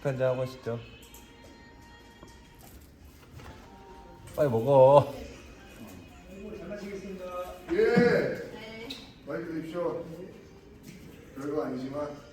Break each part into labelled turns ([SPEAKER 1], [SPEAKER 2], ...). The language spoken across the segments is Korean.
[SPEAKER 1] 커피 한잔 하고 하시죠. 빨리 먹어.
[SPEAKER 2] 예. 많이 드십시오. 별거 아니지만.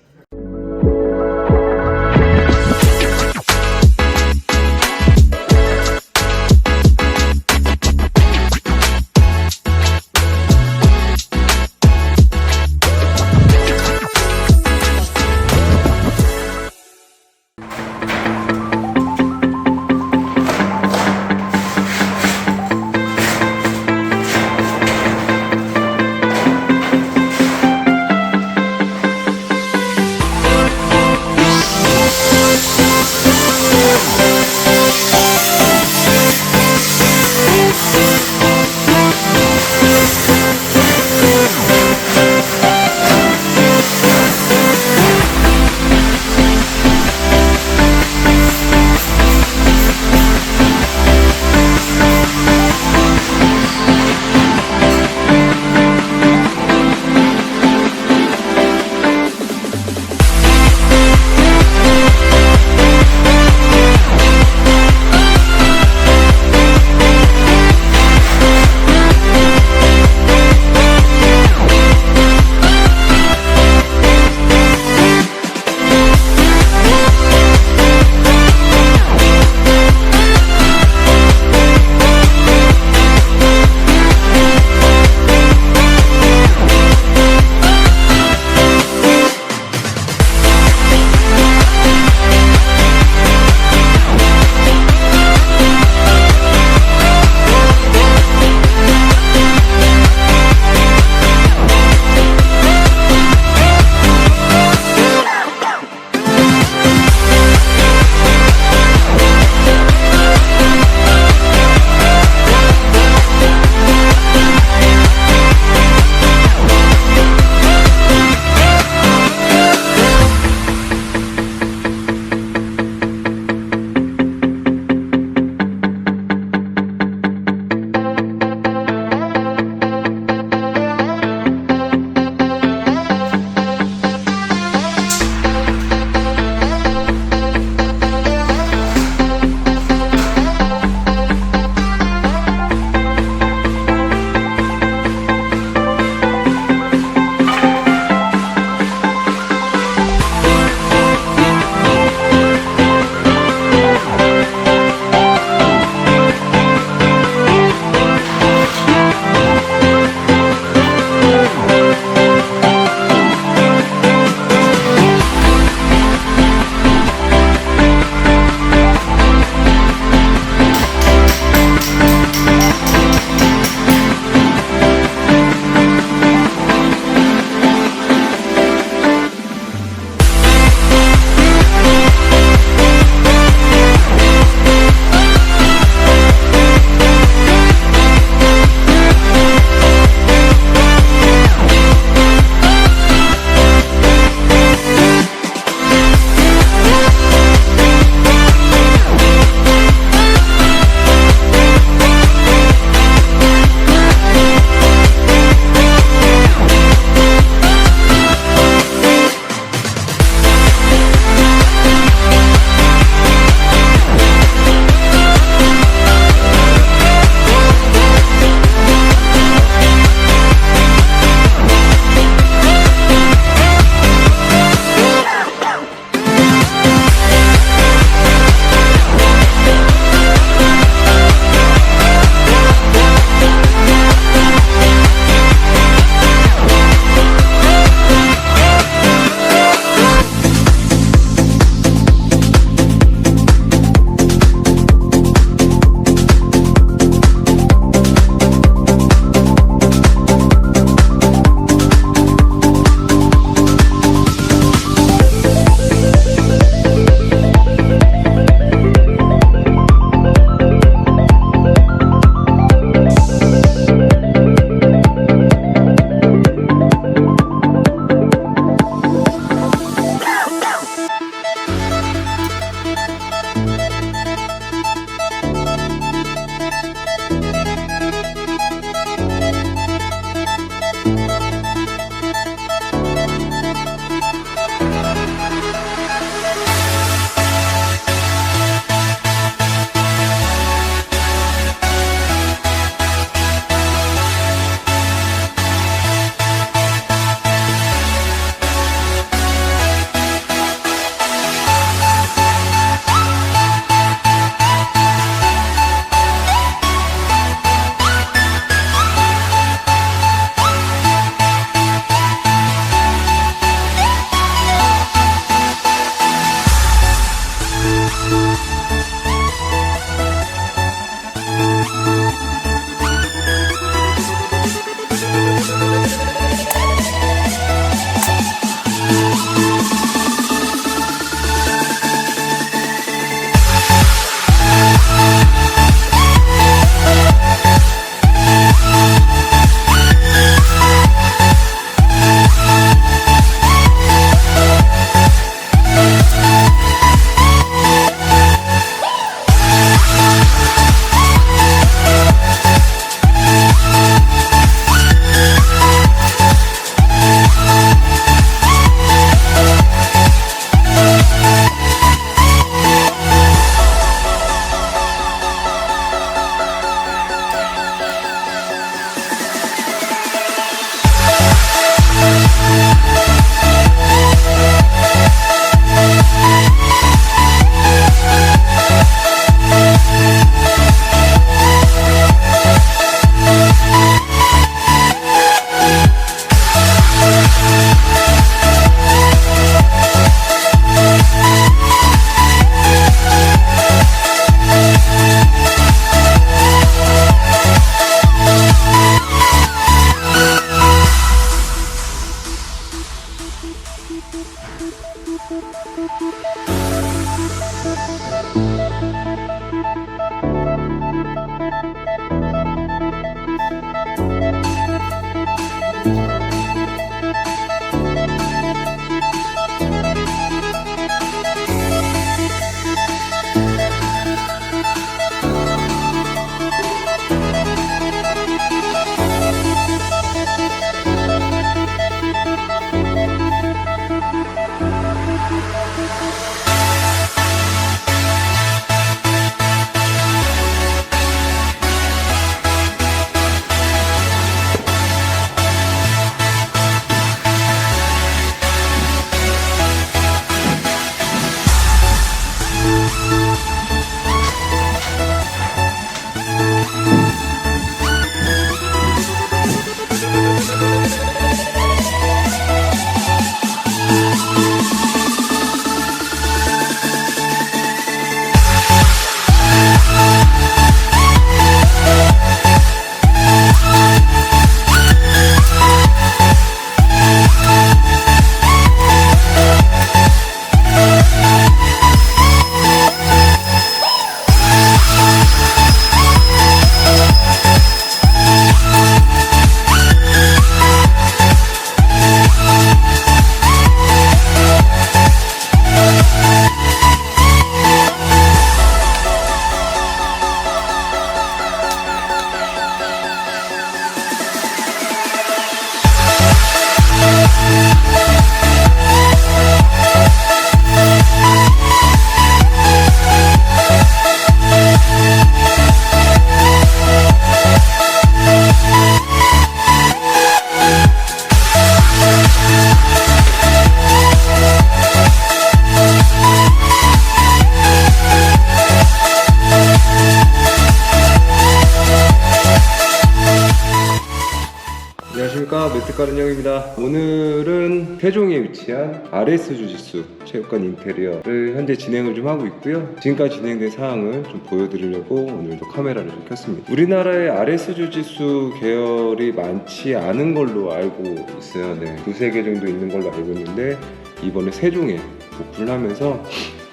[SPEAKER 1] 안녕하십니까 매트가른 형입니다. 오늘은 세종에 위치한 RS 주짓수 체육관 인테리어를 현재 진행을 좀 하고 있고요. 지금까지 진행된 사항을 좀 보여드리려고 오늘도 카메라를 좀 켰습니다. 우리나라에 RS 주짓수 계열이 많지 않은 걸로 알고 있어요. 네, 두세 개 정도 있는 걸로 알고 있는데 이번에 세종에 오픈을 하면서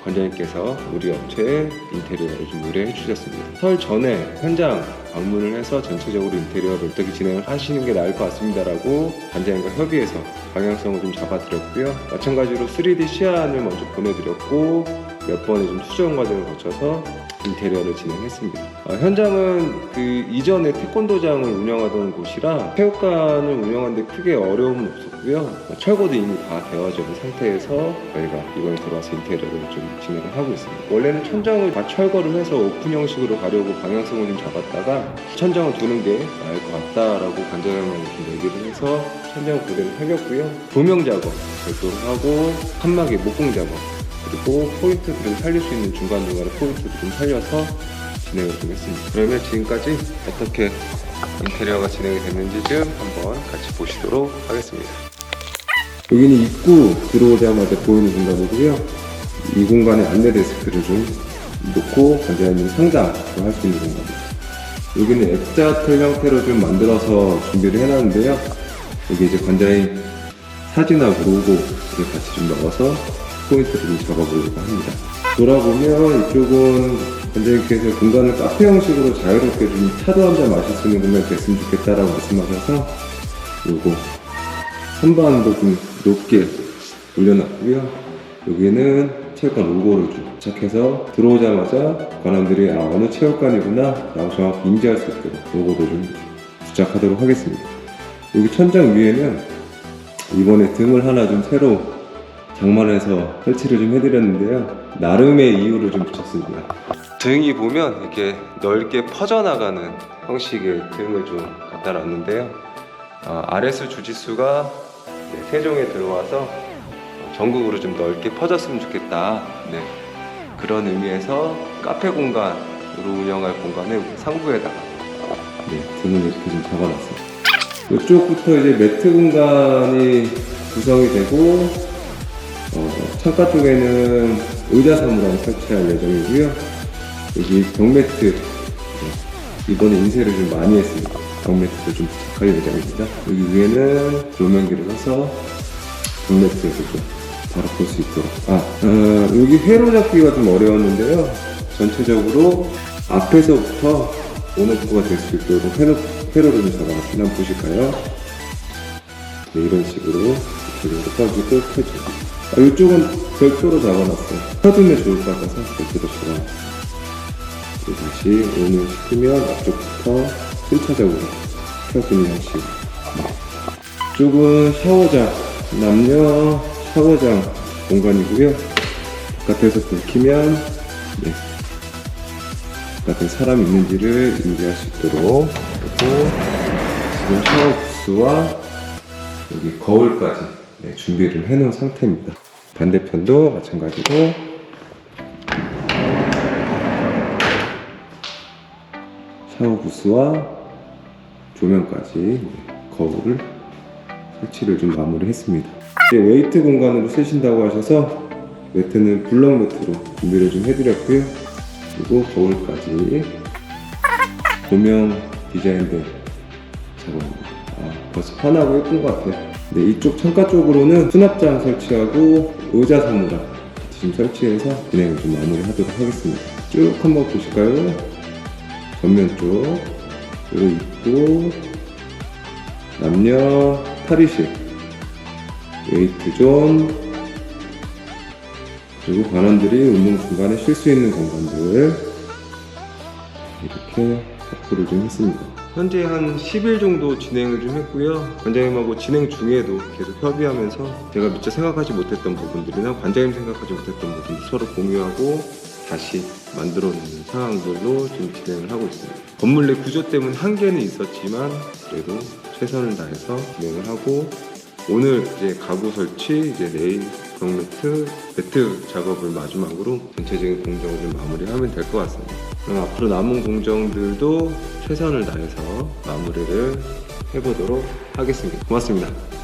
[SPEAKER 1] 관장님께서 우리 업체의 인테리어를 좀 의뢰해 주셨습니다. 설 전에 현장 방문을 해서 전체적으로 인테리어를 어떻게 진행을 하시는 게 나을 것 같습니다라고 관장님과 협의해서 방향성을 좀 잡아드렸고요. 마찬가지로 3D 시안을 먼저 보내드렸고 몇 번의 좀 수정 과정을 거쳐서 인테리어를 진행했습니다. 어, 현장은 그 이전에 태권도장을 운영하던 곳이라 체육관을 운영하는데 크게 어려움은 없었고요. 어, 철거도 이미 다 되어져 있는 상태에서 저희가 이번에 들어와서 인테리어를 좀 진행을 하고 있습니다. 원래는 천장을 다 철거를 해서 오픈 형식으로 가려고 방향성을 좀 잡았다가 천장을 두는 게 나을 것 같다라고 좀 얘기를 해서 천장 그대로 살렸고요. 조명 작업 별도로 하고 칸막이 목공 작업 그리고 포인트들을 살릴 수 있는 중간중간에 포인트를 좀 살려서 진행을 좀 했습니다. 그러면 지금까지 어떻게 인테리어가 진행이 됐는지 좀 한번 같이 보시도록 하겠습니다. 여기는 입구 들어오자마자 보이는 공간이고요. 이 공간에 안내 데스크를 좀 놓고 관장님 상담을 할 수 있는 공간입니다. 여기는 X자틀 형태로 좀 만들어서 준비를 해놨는데요. 여기 이제 관장님 사진하고 로고를 같이 좀 넣어서 포인트를 좀 잡아보려고 합니다. 돌아보면 이쪽은 관장님께서 공간을 카페 형식으로 자유롭게 좀 차도 한 잔 마실 수 있는 공간이 됐으면 좋겠다라고 말씀하셔서 요거 선반도 좀 높게 올려놨고요. 여기는 체육관 로고를 좀 부착해서 들어오자마자 관람들이 아 어느 체육관이구나 라고 정확히 인지할 수 있도록 로고도 좀 부착하도록 하겠습니다. 여기 천장 위에는 이번에 등을 하나 좀 새로 장만해서 설치를 좀 해드렸는데요. 나름의 이유를 좀 붙였습니다. 등이 보면 이렇게 넓게 퍼져나가는 형식의 등을 좀 갖다 놨는데요. 어, RS 주짓수가 네, 세종에 들어와서 어, 전국으로 좀 넓게 퍼졌으면 좋겠다. 네, 그런 의미에서 카페 공간으로 운영할 공간을 상부에다가 네, 등을 이렇게 좀 잡아놨습니다. 이쪽부터 이제 매트 공간이 구성이 되고 어, 창가 쪽에는 의자 사무랑 설치할 예정이고요. 여기 벽매트 네, 이번에 인쇄를 좀 많이 했습니다. 벽매트도 좀 부착할 예정입니다. 여기 위에는 조명기를 해서 벽매트에서 좀 바로 볼 수 있도록. 아, 어, 여기 회로 잡기가 좀 어려웠는데요. 전체적으로 앞에서부터 온오프가 될 수 있도록 회로, 회로를 좀 잡아놨습니다. 보실까요? 네, 이런 식으로 이쪽으로 빠지고. 아, 이쪽은 별도로 잡아놨어요. 펴두면 좋을 것 같아서 별도로 잡아놨어요. 그리고 다시 온을 시키면 앞쪽부터 순차적으로 펴주는 형식. 이쪽은 샤워장, 남녀 샤워장 공간이고요. 바깥에서 불 켜면 네. 바깥에 사람이 있는지를 인지할 수 있도록 그리고 지금 샤워 부스와 여기 거울까지 네, 준비를 해놓은 상태입니다. 반대편도 마찬가지로 샤워 부스와 조명까지 네, 거울을 설치를 좀 마무리했습니다. 이제 웨이트 공간으로 쓰신다고 하셔서 매트는 블럭 매트로 준비를 좀 해드렸고요. 그리고 거울까지 조명 디자인된 작업입니다. 아, 벌써 편하고 예쁜 것 같아요. 네, 이쪽 창가 쪽으로는 수납장 설치하고 의자 사무랑 지금 설치해서 진행을 좀 마무리하도록 하겠습니다. 쭉 한번 보실까요? 전면 쪽 그리고 있고 남녀 탈의실 웨이트 존 그리고 관원들이 운동 중간에 쉴 수 있는 공간들 이렇게 확보를 좀 했습니다. 현재 한 10일 정도 진행을 좀 했고요. 관장님하고 진행 중에도 계속 협의하면서 제가 미처 생각하지 못했던 부분들이나 관장님 생각하지 못했던 부분들 서로 공유하고 다시 만들어내는 상황들로 좀 진행을 하고 있습니다. 건물 내 구조 때문에 한계는 있었지만 그래도 최선을 다해서 진행을 하고 오늘 이제 가구 설치, 이제 내일 벽매트, 매트 작업을 마지막으로 전체적인 공정을 좀 마무리하면 될 것 같습니다. 그럼 앞으로 남은 공정들도 최선을 다해서 마무리를 해보도록 하겠습니다. 고맙습니다.